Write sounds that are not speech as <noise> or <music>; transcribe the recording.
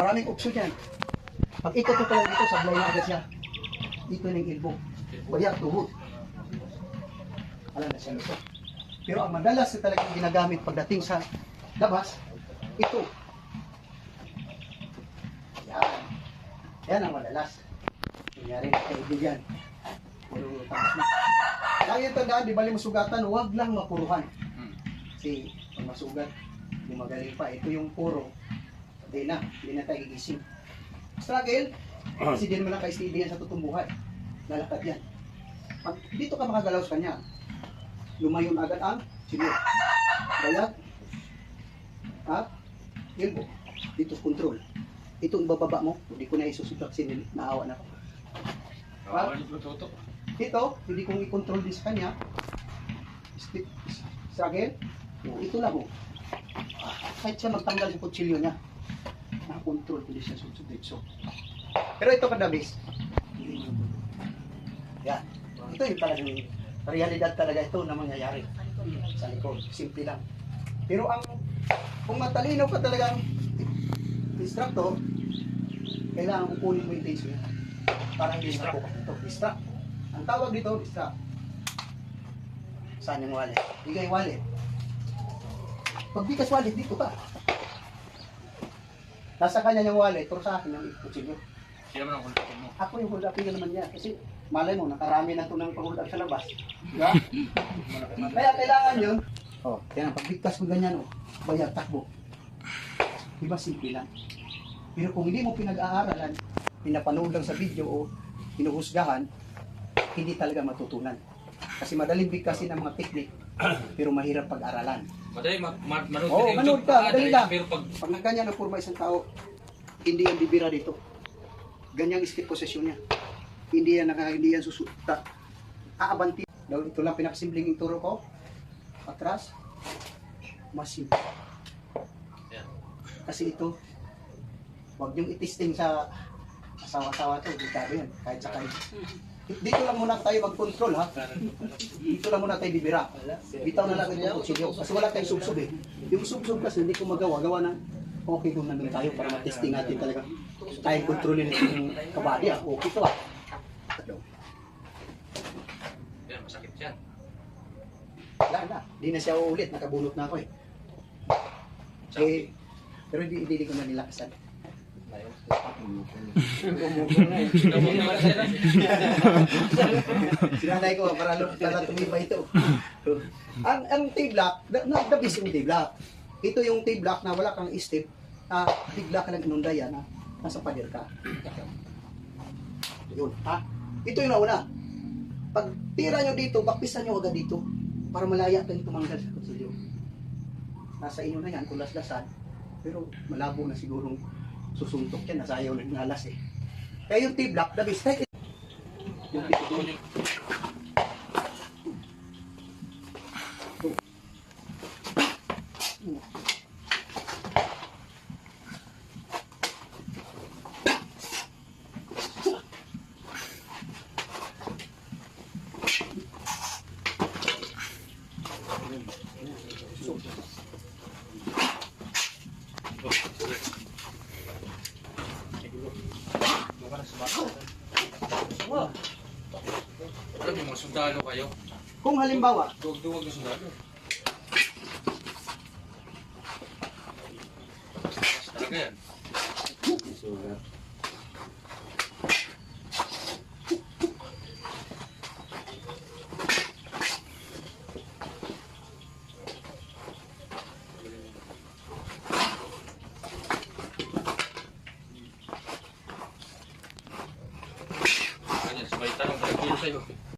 Maraming option yan. Pag ikot ko lang dito, sablay na agad siya. Dito na yung elbow. Kaya tuhod. Alam na siya luto. Pero ang madalas na talagang ginagamit pagdating sa labas, ito. Yan. Yan ang madalas. Kunyari na kaibigan. Puro tapos na. Lagi yung tandaan, di bali masugatan, huwag lang mapuruhan. Hmm. Kasi pag masugat, gumagaling pa. Ito yung puro. Hindi na, hindi na tayo gigising. Struggle, kasi di naman naka-steady yan sa totoong buhay. Lalakad yan. Pag dito ka makagalaw sa kanya, lumayon agad ang sinyo. Bayag, at elbow. Dito control. Itong bababa mo, hindi ko na isusunod kasi naawa na ako. Pluto. Ito, hindi kong i-control din sa kanya. Stick, struggle. O, ito lang oh. Ah, Kahit siya magtanggal sa kutsilyo niya, ko din siya sa so. Pero ito kadabis, hindi mo Yan. Ito yung talagang realidad talaga ito na mangyayari sa likod. Simple lang. Pero ang kung matalino ka talagang instructor, kailangan kukunin mo yung tension niya. Para hindi Distract. makuha ito. Distract. Ang tawag dito, distract. Saan yung wallet? Bigay wallet. Pag bigas wallet, dito ka. Nasa kanya yung wallet, pero sa akin yung kutsilyo. Siya naman ang kontakto mo. Ako yung hold upin naman niya. Kasi malay mo, nakarami na ito ng pag-hold up sa labas. Diba? <laughs> Kaya kailangan yun. Oh, kaya pag bigkas mo ganyan, oh, bayag, takbo. Diba simple lang. Pero kung hindi mo pinag-aaralan, pinapanood lang sa video o hinuhusgahan, hindi talaga matutunan. Kasi madaling bigkasin ang mga teknik, <clears throat> pero mahirap pag-aralan. Madali, ma ma manood ka manood ka, Ah, madali lang. Pero pag Pag nagganyan ang forma isang tao, hindi yan bibira dito. Ganyang step position niya. Hindi yan naka, hindi yan susuta. Aabanti. Daw ito lang pinakasimpleng ituro ko. Atras. Mas simple. Yan. Kasi ito, huwag niyong itisting sa asawa-asawa to. Dito yan. Kahit sa kayo. Dito lang muna tayo mag-control ha. Dito lang muna tayo bibira. Bitaw na lang yung kutsilyo. Kasi wala tayong subsub eh. Yung subsub kasi hindi ko magawa. Gawa na okay kung nandun tayo para matesting natin talaga. Tayo kontrolin yung kabady ah. Okay to yan, masakit yan. Wala na. Hindi na siya uulit. Nakabunot na ako eh. Eh, pero hindi, hindi ko na nilakasan. Sinanay ko para, para tumibay ito. ang ang T-block, na, na, the best yung T-block. Ito yung T-block na wala kang step, na bigla ka lang inundaya na nasa pader ka. Yun, ha? Ito yung nauna. Pag tira nyo dito, bakpisan nyo agad dito para malaya kayong tumanggal sa kutsilyo. Nasa inyo na yan kung laslasan, pero malabo na sigurong susuntok yan, nasa ayaw na nalas eh. Kaya yung T-block, the best, kahit yung T-block, Alam mo, mga sundalo kayo. Kung halimbawa, Duwag-duwag na sundalo. Mas talaga yan. Ganyan, algo.